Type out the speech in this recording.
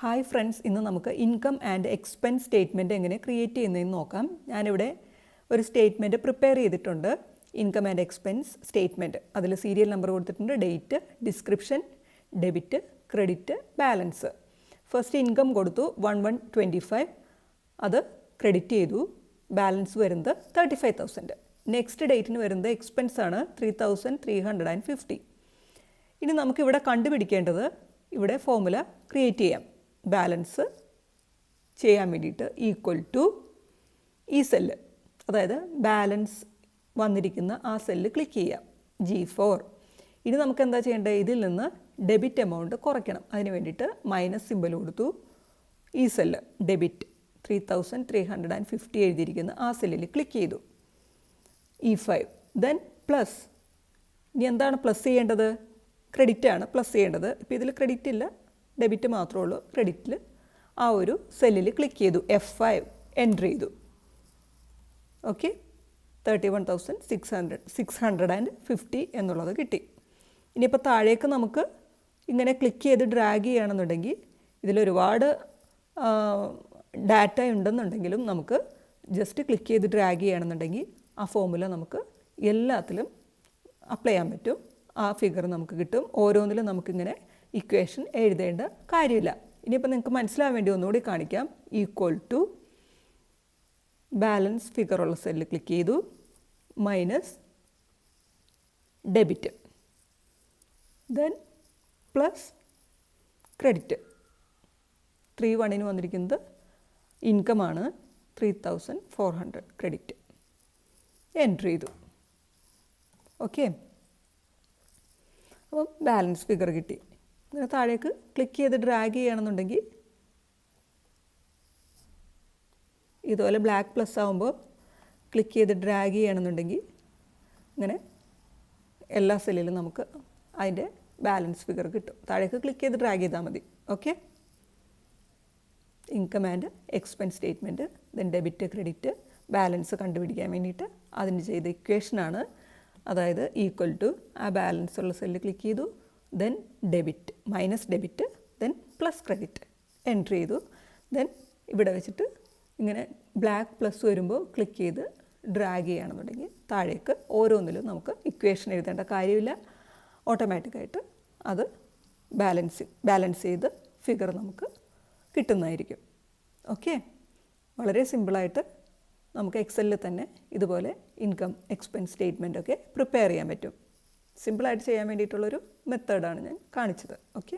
Hi friends ഇന്ന് നമുക്ക് income and expense statement എങ്ങനെ ക്രിയേറ്റ് ചെയ്യുന്നതെന്ന് നോക്കാം. ഞാനിവിടെ ഒരു സ്റ്റേറ്റ്മെന്റ് പ്രിപ്പയർ ചെയ്തിട്ടുണ്ട്. ഇൻകം ആൻഡ് എക്സ്പെൻസ് സ്റ്റേറ്റ്മെന്റ് അതിൽ സീരിയൽ നമ്പർ കൊടുത്തിട്ടുണ്ട് date description debit credit balance first income കൊടുത്തു വൺ വൺ ട്വന്റി ഫൈവ് അത് ക്രെഡിറ്റ് ചെയ്തു ബാലൻസ് വരുന്നത് തേർട്ടി ഫൈവ് തൗസൻഡ് നെക്സ്റ്റ് ഡേറ്റിന് വരുന്നത് എക്സ്പെൻസ് ആണ് three thousand three hundred and fifty ഇനി നമുക്കിവിടെ കണ്ടുപിടിക്കേണ്ടത് ഇവിടെ ഫോമുല ക്രിയേറ്റ് ചെയ്യാം. ബാലൻസ് ചെയ്യാൻ വേണ്ടിയിട്ട് ഈക്വൽ ടു ഈ സെല്ല് അതായത് ബാലൻസ് വന്നിരിക്കുന്ന ആ സെല്ല് ക്ലിക്ക് ചെയ്യാം. ജി ഫോർ ഇനി നമുക്ക് എന്താ ചെയ്യേണ്ടത്? ഇതിൽ നിന്ന് ഡെബിറ്റ് എമൗണ്ട് കുറയ്ക്കണം. അതിന് വേണ്ടിയിട്ട് മൈനസ് സിമ്പൽ കൊടുത്തു. ഈ cell debit three thousand three hundred and fifty എഴുതിയിരിക്കുന്ന ആ സെല്ലിൽ ക്ലിക്ക് ചെയ്തു. ഇ ഫൈവ് ദെൻ പ്ലസ് ഇനി എന്താണ് പ്ലസ് ചെയ്യേണ്ടത്? ക്രെഡിറ്റ് ആണ്. പ്ലസ് ചെയ്യേണ്ടത്. ഇപ്പോൾ ഇതിൽ ക്രെഡിറ്റ് ഇല്ല. ഡെബിറ്റ് മാത്രമേ ഉള്ളൂ. ക്രെഡിറ്റിൽ ആ ഒരു സെല്ലിൽ ക്ലിക്ക് ചെയ്തു. എഫ് ഫൈവ് എന്റർ ചെയ്തു. Okay thirty one thousand six hundred six hundred and fifty എന്നുള്ളത് കിട്ടി. ഇനിയിപ്പോൾ താഴേക്ക് നമുക്ക് ഇങ്ങനെ ക്ലിക്ക് ചെയ്ത് ഡ്രാഗ് ചെയ്യുകയാണെന്നുണ്ടെങ്കിൽ ഇതിലൊരുപാട് ഡാറ്റ ഉണ്ടെന്നുണ്ടെങ്കിലും നമുക്ക് ജസ്റ്റ് ക്ലിക്ക് ചെയ്ത് ഡ്രാഗ് ചെയ്യുകയാണെന്നുണ്ടെങ്കിൽ ആ ഫോമുല നമുക്ക് എല്ലാത്തിലും അപ്ലൈ ചെയ്യാൻ പറ്റും. ആ ഫിഗർ നമുക്ക് കിട്ടും. ഓരോന്നിലും നമുക്കിങ്ങനെ ഇക്വേഷൻ എഴുതേണ്ട കാര്യമില്ല. ഇനിയിപ്പോൾ നിങ്ങൾക്ക് മനസ്സിലാവാൻ വേണ്ടി ഒന്നുകൂടി കാണിക്കാം. ഈക്വൽ ടു ബാലൻസ് ഫിഗർ ഉള്ള സെല്ല് ക്ലിക്ക് ചെയ്തു. Minus debit then plus credit three വണ്ണിന് വന്നിരിക്കുന്നത് ഇൻകമാണ് three thousand four hundred credit entry ചെയ്തു. ഓക്കെ അപ്പം ബാലൻസ് ഫിഗർ കിട്ടി. ഇങ്ങനെ താഴേക്ക് ക്ലിക്ക് ചെയ്ത് ഡ്രാഗ് ചെയ്യണമെന്നുണ്ടെങ്കിൽ ഇതുപോലെ ബ്ലാക്ക് പ്ലസ് ആകുമ്പോൾ ക്ലിക്ക് ചെയ്ത് ഡ്രാഗ് ചെയ്യണമെന്നുണ്ടെങ്കിൽ ഇങ്ങനെ എല്ലാ സെല്ലിലും നമുക്ക് അതിന്റെ ബാലൻസ് ഫിഗർ കിട്ടും. താഴേക്ക് ക്ലിക്ക് ചെയ്ത് ഡ്രാഗ് ചെയ്താൽ മതി. Okay income and expense statement then debit credit balance കണ്ടുപിടിക്കാൻ വേണ്ടിയിട്ട് അതിന് ചെയ്ത ഇക്വേഷനാണ് അതായത് ഈക്വൽ ടു ആ ബാലൻസ് ഉള്ള സെല്ല് ക്ലിക്ക് ചെയ്തു. Then debit minus debit then plus credit entry ചെയ്തു. ദെൻ ഇവിടെ വെച്ചിട്ട് ഇങ്ങനെ ബ്ലാക്ക് പ്ലസ് വരുമ്പോൾ ക്ലിക്ക് ചെയ്ത് ഡ്രാഗ് ചെയ്യുകയാണെന്നുണ്ടെങ്കിൽ താഴേക്ക് ഓരോന്നിലും നമുക്ക് ഇക്വേഷൻ എഴുതേണ്ട കാര്യമില്ല. ഓട്ടോമാറ്റിക്കായിട്ട് അത് ബാലൻസ് ബാലൻസ് ചെയ്ത് ഫിഗർ നമുക്ക് കിട്ടുന്നതായിരിക്കും. ഓക്കെ വളരെ സിമ്പിളായിട്ട് നമുക്ക് എക്സലിൽ തന്നെ ഇതുപോലെ ഇൻകം എക്സ്പെൻസ് സ്റ്റേറ്റ്മെന്റ് ഒക്കെ പ്രിപ്പയർ ചെയ്യാൻ പറ്റും. സിമ്പിളായിട്ട് ചെയ്യാൻ വേണ്ടിയിട്ടുള്ളൊരു മെത്തേഡാണ് ഞാൻ കാണിച്ചത്. ഓക്കെ?